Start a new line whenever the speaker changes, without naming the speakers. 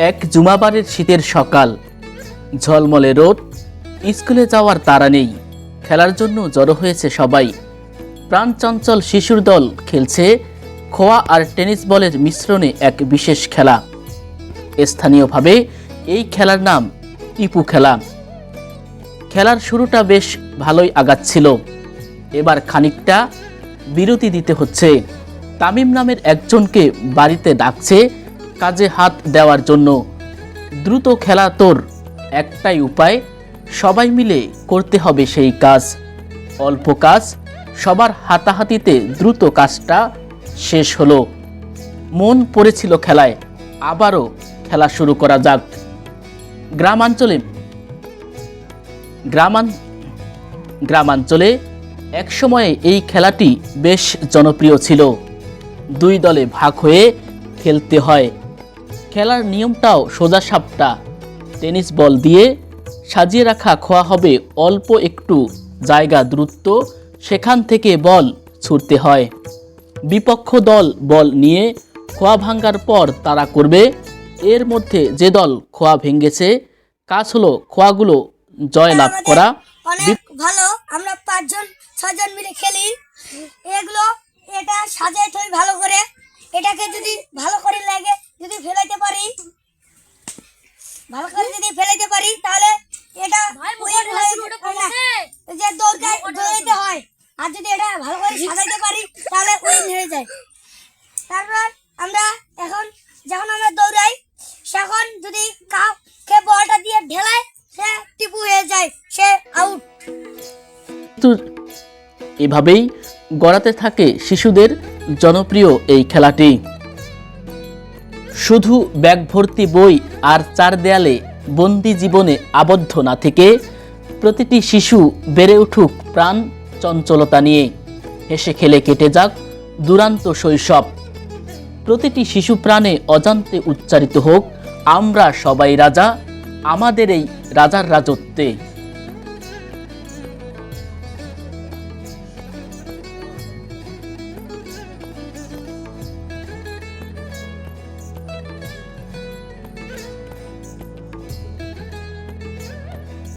এক জুমাবারের শীতের সকাল। ঝলমলে রোদ, স্কুলে যাওয়ার তাড়া নেই। খেলার জন্য জড়ো হয়েছে সবাই। প্রাণচঞ্চল শিশুর দল খেলছে খোয়া আর টেনিস বলের মিশ্রণে এক বিশেষ খেলা। স্থানীয়ভাবে এই খেলার নাম টিপু খেলা। খেলার শুরুটা বেশ ভালোই আগাচ্ছিল। এবার খানিকটা বিরতি দিতে হচ্ছে। তামিম নামের একজনকে বাড়িতে ডাকছে কাজে হাত দেওয়ার জন্য। দ্রুত খেলা তোর। একটাই উপায়, সবাই মিলে করতে হবে সেই কাজ। অল্প কাজ, সবার হাতাহাতিতে দ্রুত কাজটা শেষ হলো। মন পড়েছিল খেলায়, আবারও খেলা শুরু করা যাক। গ্রামাঞ্চলে, গ্রামান, গ্রামাঞ্চলে একসময়ে এই খেলাটি বেশ জনপ্রিয় ছিল। দুই দলে ভাগ হয়ে খেলতে হয়। খেলার নিয়মটাও সোজাসাপটা টেনিস বল দিয়ে সাজিয়ে রাখা খোয়া হবে অল্প একটু জায়গা দ্রুত সেখান থেকে বল ছুটতে হয়। বিপক্ষ দল বল নিয়ে খোয়া ভাঙ্গার পর তারা করবে এর মধ্যে যে দল খোয়া ভেঙেছে কাজ হলো খোয়াগুলো জয় লাভ করা।
অনেক ভালো আমরা পাঁচজন ছজন মিলে খেলি। এগুলো এটা সাজাই থই ভালো করে। এটাকে যদি ভালো করে লাগে যদি ফেলাইতে পারি ভালো করে যদি ফেলাইতে পারি তাহলে এটা হয়ে এই যে দৌড়াই দৌড়াইতে হয়। আর যদি এটা ভালো করে সাজাইতে পারি তাহলে উইন হয়ে যায়। তারপর আমরা এখন যখন আমরা দৌড়াই তখন যদি কাউকে বলটা দিয়ে ঢেলায় সে টিপু হয়ে যায় সে আউট
কিন্তু এভাবেই গড়াতে থাকে শিশুদের জনপ্রিয় এই খেলাটি। শুধু ব্যাগ ভর্তি বই আর চার দেয়ালে বন্দি জীবনে আবদ্ধ না থেকে প্রতিটি শিশু বেড়ে উঠুক প্রাণ চঞ্চলতা নিয়ে। হেসে খেলে কেটে যাক দুরান্ত শৈশব। প্রতিটি শিশু প্রাণে অজান্তে উচ্চারিত হোক, আমরা সবাই রাজা, আমাদের এই রাজার রাজত্বে।